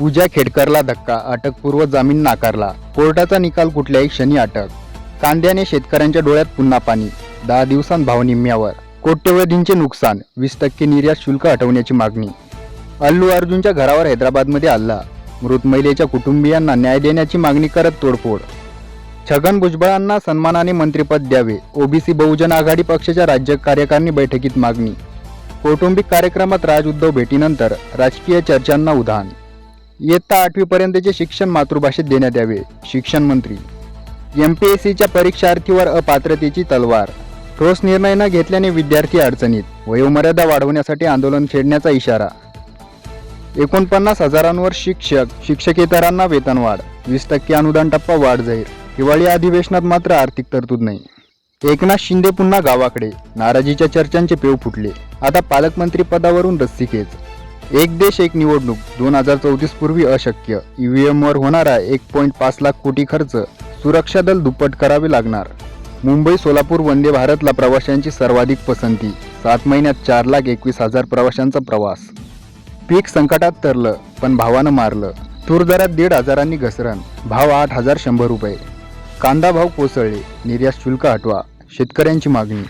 पूजा खेडकरला धक्का अटकपूर्व जामीन नाकारला. कोर्टाचा निकाल कुठल्याही क्षणी अटक. कांद्याने शेतकऱ्यांच्या डोळ्यात पुन्हा पाणी. दहा दिवसांत भाव निम्म्यावर. कोट्यवधींचे नुकसान वीस टक्के निर्यात शुल्क हटवण्याची मागणी. अल्लू अर्जुनच्या घरावर हैदराबादमध्ये हल्ला. मृत महिलेच्या कुटुंबियांना न्याय देण्याची मागणी करत तोडफोड. छगन भुजबळांना सन्मानाने मंत्रिपद द्यावे. ओबीसी बहुजन आघाडी पक्षाच्या राज्य कार्यकारिणी बैठकीत मागणी. कौटुंबिक कार्यक्रमात राज उद्धव भेटीनंतर राजकीय चर्चांना उधाण. इयत्ता आठवीपर्यंतचे शिक्षण मातृभाषेत देण्यात यावे. शिक्षण मंत्री. एम पी एस सीच्या परीक्षार्थीवर अपात्रतेची तलवार. ठोस निर्णय न घेतल्याने विद्यार्थी अडचणीत. वयोमर्यादा वाढवण्यासाठी आंदोलन छेडण्याचा इशारा. एकोणपन्नास हजारांवर शिक्षक शिक्षकेतरांना वेतनवाढ. वीस टक्के अनुदान टप्पा वाढ जाहीर. हिवाळी अधिवेशनात मात्र आर्थिक तरतूद नाही. एकनाथ शिंदे पुन्हा गावाकडे. नाराजीच्या चर्चांचे पेव फुटले. आता पालकमंत्री पदावरून रस्सीखेच. एक देश एक निवडणूक. दोन हजार चौतीस पूर्वी अशक्य. ईव्हीएमवर होणारा एक पॉईंट पाच लाख कोटी खर्च सुरक्षा दल दुप्पट करावे लागणार. मुंबई सोलापूर वंदे भारतला प्रवाशांची सर्वाधिक पसंती. सात महिन्यात चार लाख एकवीस हजार प्रवाशांचा प्रवास. पीक संकटात तरलं पण भावानं मारलं. तूर दरात दीड हजारांनी घसरण. भाव आठ हजार शंभर रुपये. कांदा भाव कोसळले. निर्यात शुल्क हटवा. शेतकऱ्यांची मागणी.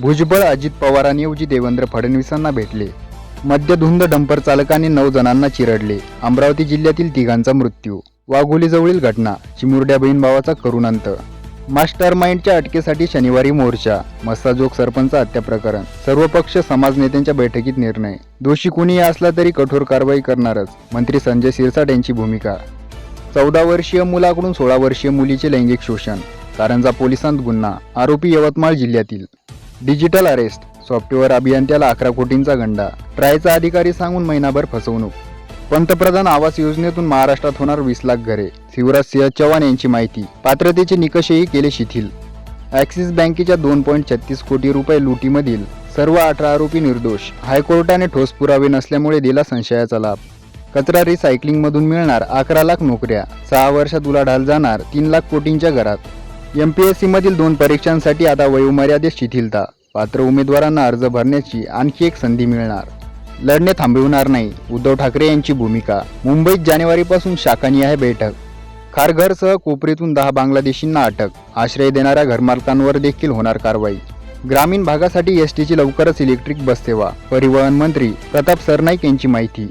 भुजबळ अजित पवारांऐवजी देवेंद्र फडणवीसांना भेटले. मद्यधुंद डंपर चालकाने नऊ जणांना चिरडले. अमरावती जिल्ह्यातील तिघांचा मृत्यू. वाघोलीजवळील घटना चिमुरड्या बहीण भावाचा करुण अंत. मास्टर माइंडच्या अटकेसाठी शनिवारी मोर्चा मस्ताजोग सरपंच हत्या प्रकरण. सर्व पक्ष समाज नेत्यांच्या बैठकीत निर्णय. दोषी कुणीही असला तरी कठोर कारवाई करणारच मंत्री संजय सिरसाट यांची भूमिका. चौदा वर्षीय मुलाकडून सोळा वर्षीय मुलीचे लैंगिक शोषण कारंजा पोलिसांत गुन्हा आरोपी यवतमाळ जिल्ह्यातील. डिजिटल अरेस्ट सॉफ्टवेअर अभियंत्याला अकरा कोटींचा गंडा. ट्रायचा अधिकारी सांगून महिनाभर फसवणूक. पंतप्रधान आवास योजनेतून महाराष्ट्रात होणार वीस लाख घरे. शिवराज सिंह चव्हाण यांची माहिती. पात्रतेचे निकषही केले शिथिल. ॲक्सिस बँकेच्या दोन पॉईंट छत्तीस कोटी रुपये लुटीमधील सर्व अठरा आरोपी निर्दोष. हायकोर्टाने ठोस पुरावे नसल्यामुळे दिला संशयाचा लाभ. कचरा रिसायकलिंगमधून मिळणार अकरा लाख नोकऱ्या. सहा वर्षात उलाढाल जाणार तीन लाख कोटींच्या घरात. एम पी एस सीमधील दोन परीक्षांसाठी आता वयोमर्यादेत शिथिलता. पात्र उमेदवारांना अर्ज भरण्याची आणखी एक संधी मिळणार. लढणे थांबविणार नाही. उद्धव ठाकरे यांची भूमिका. मुंबईत जानेवारीपासून शाखानी आहे बैठक. खारघरसह कोपरीतून दहा बांगलादेशींना अटक. आश्रय देणाऱ्या घरमालकांवर देखील होणार कारवाई. ग्रामीण भागासाठी एस टीची लवकरच इलेक्ट्रिक बससेवा परिवहन मंत्री प्रताप सरनाईक यांची माहिती.